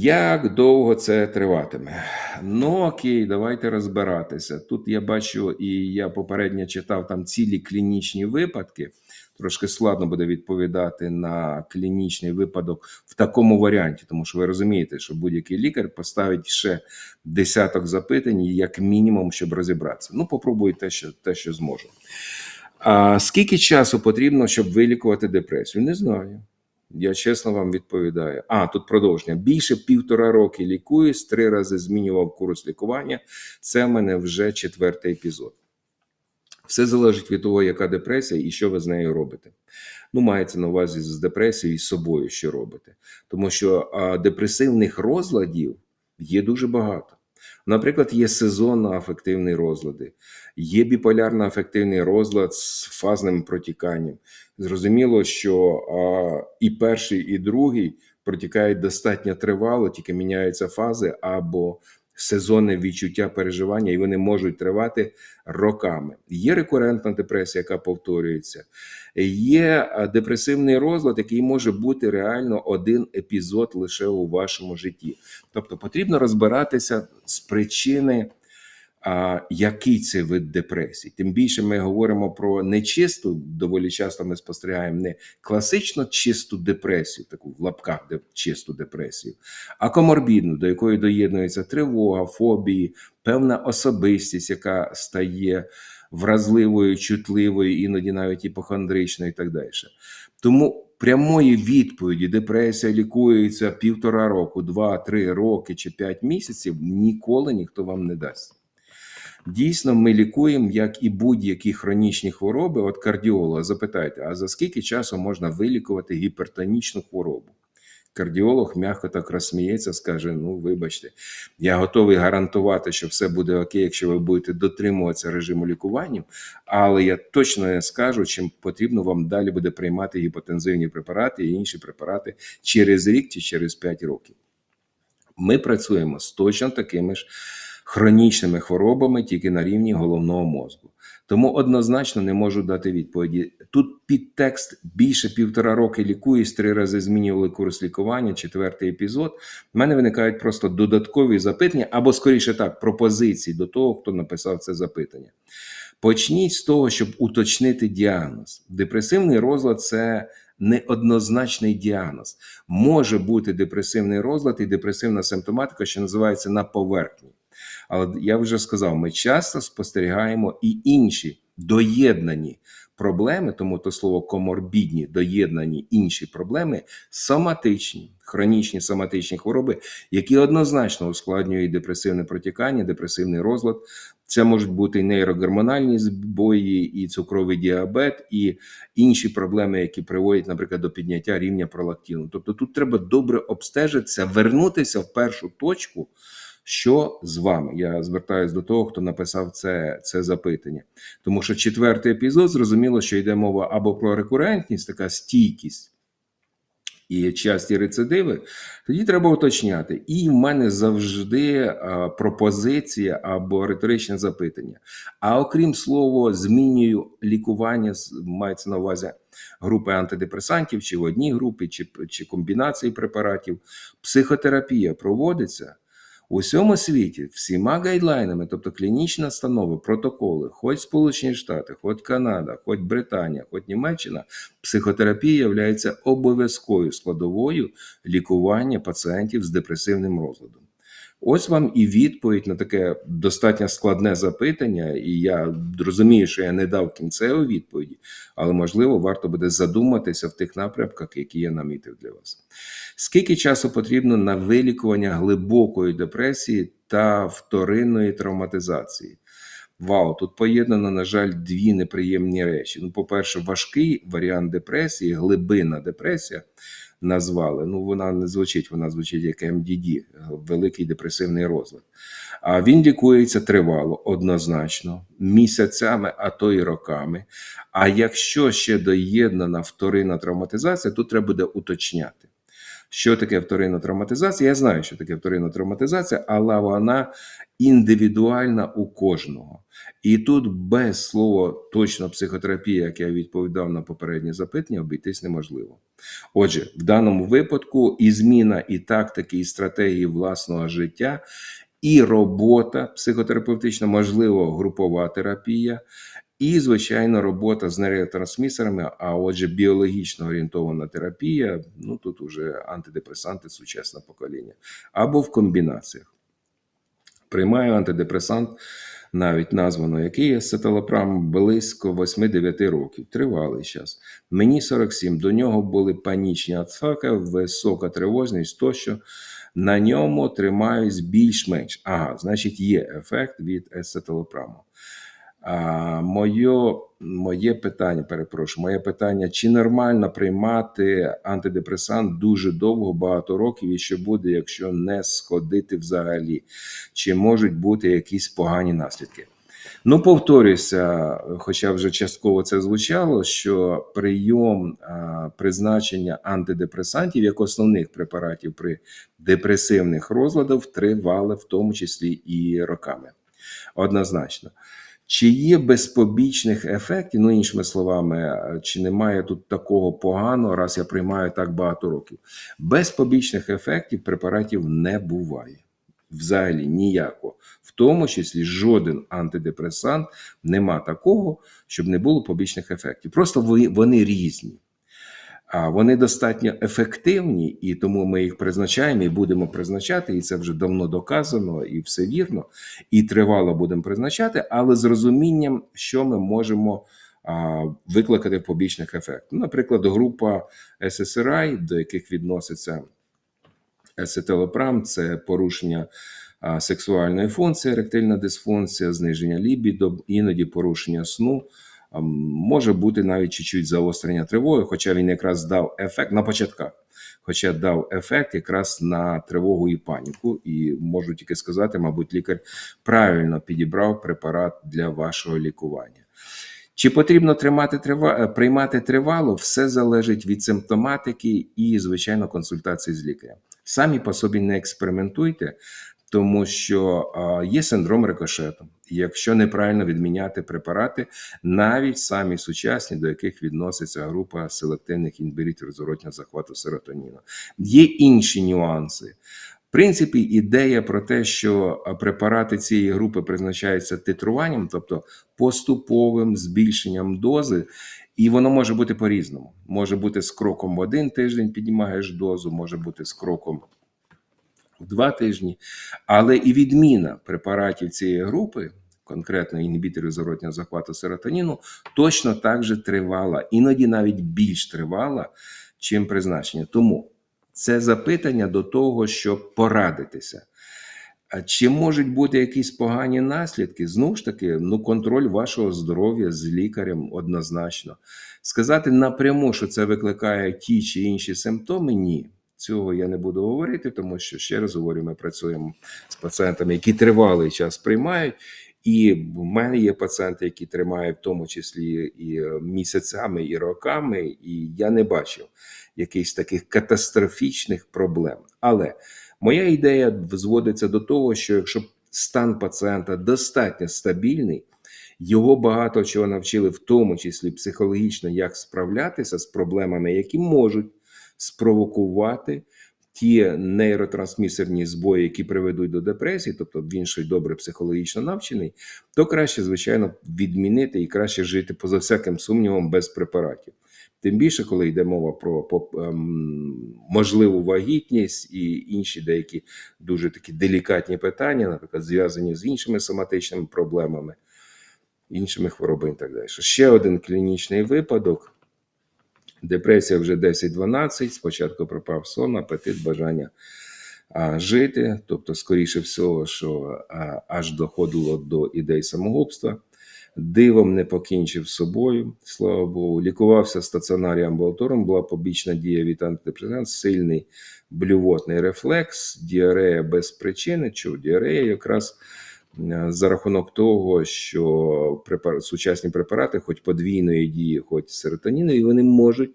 Як довго це триватиме? Ну окей, давайте розбиратися. Тут я бачу, і я попередньо читав там цілі клінічні випадки. Трошки складно буде відповідати на клінічний випадок в такому варіанті, тому що ви розумієте, що будь-який лікар поставить ще десяток запитань, як мінімум, щоб розібратися. Ну, попробую те, що, те, що зможу. А скільки часу потрібно, щоб вилікувати депресію? Не знаю. Я чесно вам відповідаю. А, тут продовження. Більше півтора роки лікуюсь, три рази змінював курс лікування. Це в мене вже четвертий епізод. Все залежить від того, яка депресія і що ви з нею робите. Ну, мається на увазі з депресією і з собою, що робите. Тому що а, депресивних розладів є дуже багато. Наприклад, є сезонно-афективні розлади, є біполярно-афективний розлад з фазним протіканням. Зрозуміло, що а, і перший, і другий протікають достатньо тривало, тільки міняються фази або сезонне відчуття переживання, і вони можуть тривати роками. Є рекурентна депресія, яка повторюється, є депресивний розлад, який може бути реально один епізод лише у вашому житті. Тобто потрібно розбиратися з причини. А який це вид депресії? Тим більше ми говоримо про нечисту, доволі часто ми спостерігаємо не класично чисту депресію, таку в лапках де чисту депресію, а коморбідну, до якої доєднується тривога, фобії, певна особистість, яка стає вразливою, чутливою, іноді навіть іпохондричною і так далі. Тому прямої відповіді депресія лікується півтора року, два-три роки чи п'ять місяців ніколи ніхто вам не дасть. Дійсно, ми лікуємо, як і будь-які хронічні хвороби. От кардіолога запитайте, а за скільки часу можна вилікувати гіпертонічну хворобу? Кардіолог м'яко так розсміється, скаже: Ну, вибачте, я готовий гарантувати, що все буде окей, якщо ви будете дотримуватися режиму лікування, але я точно не скажу, чим потрібно вам далі буде приймати гіпотензивні препарати і інші препарати через рік чи через 5 років. Ми працюємо з точно такими ж хронічними хворобами тільки на рівні головного мозку. Тому однозначно не можу дати відповіді. Тут підтекст більше півтора роки лікуюсь, три рази змінювали курс лікування, четвертий епізод. У мене виникають просто додаткові запитання, або, скоріше так, пропозиції до того, хто написав це запитання. Почніть з того, щоб уточнити діагноз. Депресивний розлад це неоднозначний діагноз. Може бути депресивний розлад і депресивна симптоматика, що називається на поверхні. Але я вже сказав, ми часто спостерігаємо і інші доєднані проблеми, тому то слово коморбідні, доєднані інші проблеми, соматичні, хронічні соматичні хвороби, які однозначно ускладнюють депресивне протікання, депресивний розлад. Це можуть бути і нейрогормональні збої, і цукровий діабет, і інші проблеми, які приводять, наприклад, до підняття рівня пролактину. Тобто тут треба добре обстежитися, вернутися в першу точку. Що з вами? Я звертаюся до того, хто написав це це запитання. Тому що четвертий епізод зрозуміло, що йде мова або про рекурентність, така стійкість і часті рецидиви, тоді треба уточняти. І в мене завжди а, пропозиція або риторичне запитання. А окрім слова, змінюю лікування, мається на увазі групи антидепресантів, чи в одній групі, чи, чи комбінації препаратів. Психотерапія проводиться. У всьому світі всіма гайдлайнами, тобто клінічні настанови, протоколи, хоч Сполучені Штати, хоч Канада, хоч Британія, хоч Німеччина, психотерапія є обов'язковою складовою лікування пацієнтів з депресивним розладом. Ось вам і відповідь на таке достатньо складне запитання, і я розумію, що я не дав кінцевої відповіді, але можливо варто буде задуматися в тих напрямках, які я намітив для вас. Скільки часу потрібно на вилікування глибокої депресії та вторинної травматизації? Вау, тут поєднано, на жаль, дві неприємні речі. Ну, по-перше, важкий варіант депресії, глибинна депресія назвали. Ну, вона не звучить, вона звучить як МДД, великий депресивний розлад. А він лікується тривало, однозначно, місяцями, а то й роками. А якщо ще доєднана вторинна травматизація, то треба буде уточняти. Що таке вторинна травматизація? Я знаю, що таке вторинна травматизація, але вона індивідуальна у кожного. І тут без слова точно психотерапія, як я відповідав на попереднє запитання, обійтись неможливо. Отже, в даному випадку і зміна і тактики, і стратегії власного життя, і робота психотерапевтична, можливо, групова терапія, і, звичайно, робота з нейротрансмісерами, а отже, біологічно орієнтована терапія. Ну тут уже антидепресанти, сучасне покоління, або в комбінаціях. Приймаю антидепресант, навіть названо який ацеталопрам, близько 8-9 років. Тривалий час. Мені 47. До нього були панічні атаки, висока тривожність тощо. На ньому тримаюсь більш-менш. Ага, значить, є ефект від ацеталопраму. А, моє, моє питання, перепрошую, моє питання: чи нормально приймати антидепресант дуже довго, багато років, і що буде, якщо не сходити взагалі? Чи можуть бути якісь погані наслідки? Ну, повторюся, хоча вже частково це звучало, що прийом а, призначення антидепресантів як основних препаратів при депресивних розладах тривали, в тому числі і роками. Однозначно. Чи є без побічних ефектів, ну іншими словами, чи немає тут такого поганого, раз я приймаю так багато років? Без побічних ефектів препаратів не буває. Взагалі ніякого. В тому числі жоден антидепресант нема такого, щоб не було побічних ефектів. Просто вони різні. А вони достатньо ефективні, і тому ми їх призначаємо і будемо призначати, і це вже давно доказано, і все вірно, і тривало будемо призначати, але з розумінням, що ми можемо викликати побічних ефектів. Ну, Наприклад, група SSRI, до яких відноситься ацетилопрам, це порушення сексуальної функції, еректильна дисфункція, зниження лібідо, іноді порушення сну. А, Може бути навіть чуть-чуть заострення тривоги, хоча він якраз дав ефект на початках, хоча дав ефект якраз на тривогу і паніку. І можу тільки сказати, мабуть, лікар правильно підібрав препарат для вашого лікування. Чи потрібно тримати трива... е, приймати тривало, все залежить від симптоматики і, звичайно, консультації з лікарем. Самі по собі не експериментуйте, тому що є синдром рикошету. Якщо неправильно відміняти препарати, навіть самі сучасні, до яких відноситься група селективних інбіріторів зворотнього захвату серотоніну, є інші нюанси. В принципі, ідея про те, що препарати цієї групи призначаються титруванням, тобто поступовим збільшенням дози, і воно може бути по-різному. Може бути з кроком в один тиждень піднімаєш дозу, може бути з кроком в два тижні. Але і відміна препаратів цієї групи, конкретно інгібіторів зворотнього захвату серотоніну, точно так же тривала, іноді навіть більш тривала, чим призначення. Тому це запитання до того, щоб порадитися. Чи можуть бути якісь погані наслідки? Знову ж таки, ну контроль вашого здоров'я з лікарем однозначно. Сказати напряму, що це викликає ті чи інші симптоми, ні. Цього я не буду говорити, тому що ще раз говорю, ми працюємо з пацієнтами, які тривалий час приймають. І в мене є пацієнти, які тримають в тому числі і е, місяцями, і роками, і я не бачив якихось таких катастрофічних проблем. Але моя ідея зводиться до того, що якщо стан пацієнта достатньо стабільний, його багато чого навчили, в тому числі психологічно, як справлятися з проблемами, які можуть спровокувати ті нейротрансмісерні збої, які приведуть до депресії, тобто він ще добре психологічно навчений, то краще, звичайно, відмінити і краще жити поза всяким сумнівом без препаратів. Тим більше, коли йде мова про, ем, можливу вагітність і інші деякі дуже такі делікатні питання, наприклад, зв'язані з іншими соматичними проблемами, іншими хворобами і так далі. Ще один клінічний випадок. Депресія вже 10-12, спочатку пропав сон, апетит, бажання а, жити, тобто, скоріше всього, що а, аж доходило до ідей самогубства. Дивом не покінчив собою, слава Богу. Лікувався стаціонарі амбулатором, була побічна дія від антидепресант, сильний блювотний рефлекс, діарея без причини. Чого діарея якраз за рахунок того, що препар... сучасні препарати, хоч подвійної дії, хоч серотоніну, і вони можуть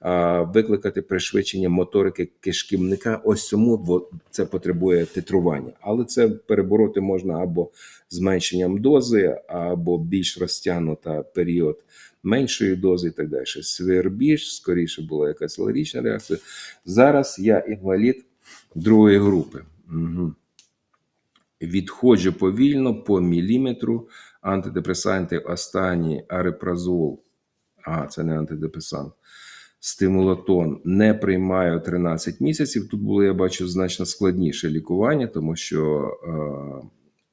а, викликати пришвидшення моторики кишківника. Ось цьому це потребує титрування. Але це перебороти можна або зменшенням дози, або більш розтягнута період меншої дози і так далі. Свербіж, скоріше була якась алергічна реакція. Зараз я інвалід другої групи. Угу. Відходжу повільно по міліметру. Антидепресанти останні арепразол. А, це не антидепресант. Стимулатон не приймаю 13 місяців. Тут було, я бачу, значно складніше лікування, тому що е,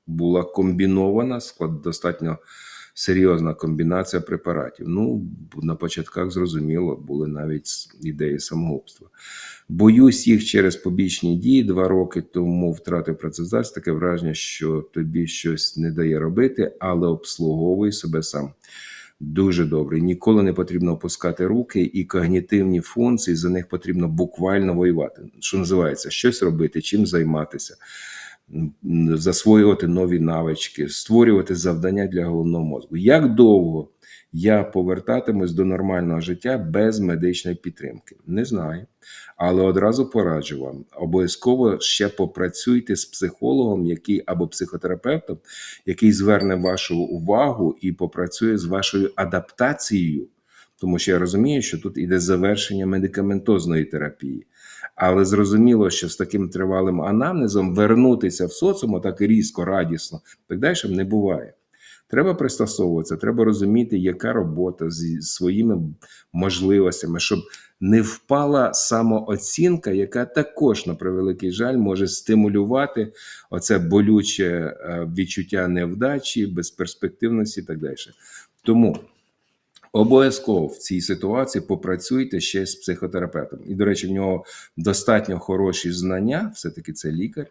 була комбінована, склад, достатньо серйозна комбінація препаратів. Ну, на початках зрозуміло, були навіть ідеї самогубства. Боюсь їх через побічні дії. Два роки тому втратив працездатність. Таке враження, що тобі щось не дає робити, але обслуговуй себе сам. Дуже добре. Ніколи не потрібно опускати руки, і когнітивні функції за них потрібно буквально воювати. Що називається, щось робити, чим займатися, засвоювати нові навички, створювати завдання для головного мозку. Як довго я повертатимусь до нормального життя без медичної підтримки? Не знаю. Але одразу пораджу вам: обов'язково ще попрацюйте з психологом, який або психотерапевтом, який зверне вашу увагу і попрацює з вашою адаптацією. Тому що я розумію, що тут іде завершення медикаментозної терапії. Але зрозуміло, що з таким тривалим анамнезом вернутися в соціум так різко, радісно, так далі не буває. Треба пристосовуватися, треба розуміти, яка робота зі своїми можливостями, щоб не впала самооцінка, яка також, на превеликий жаль, може стимулювати оце болюче е, відчуття невдачі, безперспективності і так далі. Тому обов'язково в цій ситуації попрацюйте ще з психотерапевтом. І, до речі, в нього достатньо хороші знання, все-таки це лікар,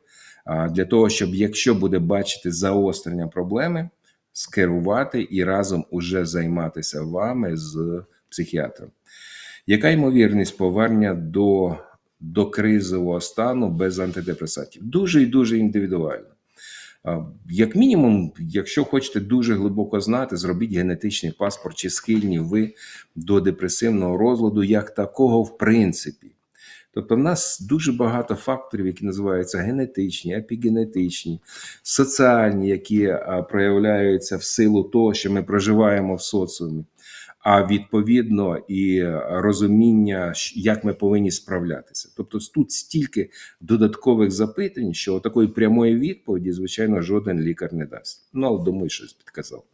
для того, щоб якщо буде бачити заострення проблеми, скерувати і разом уже займатися вами з психіатром. Яка ймовірність повернення до, до кризового стану без антидепресантів? Дуже і дуже індивідуально. Як мінімум, якщо хочете дуже глибоко знати, зробіть генетичний паспорт, чи схильні ви до депресивного розладу, як такого, в принципі. Тобто, в нас дуже багато факторів, які називаються генетичні, епігенетичні, соціальні, які проявляються в силу того, що ми проживаємо в соціумі, а відповідно і розуміння, як ми повинні справлятися. Тобто, тут стільки додаткових запитань, що такої прямої відповіді, звичайно, жоден лікар не дасть. Ну, але думаю, щось підказав.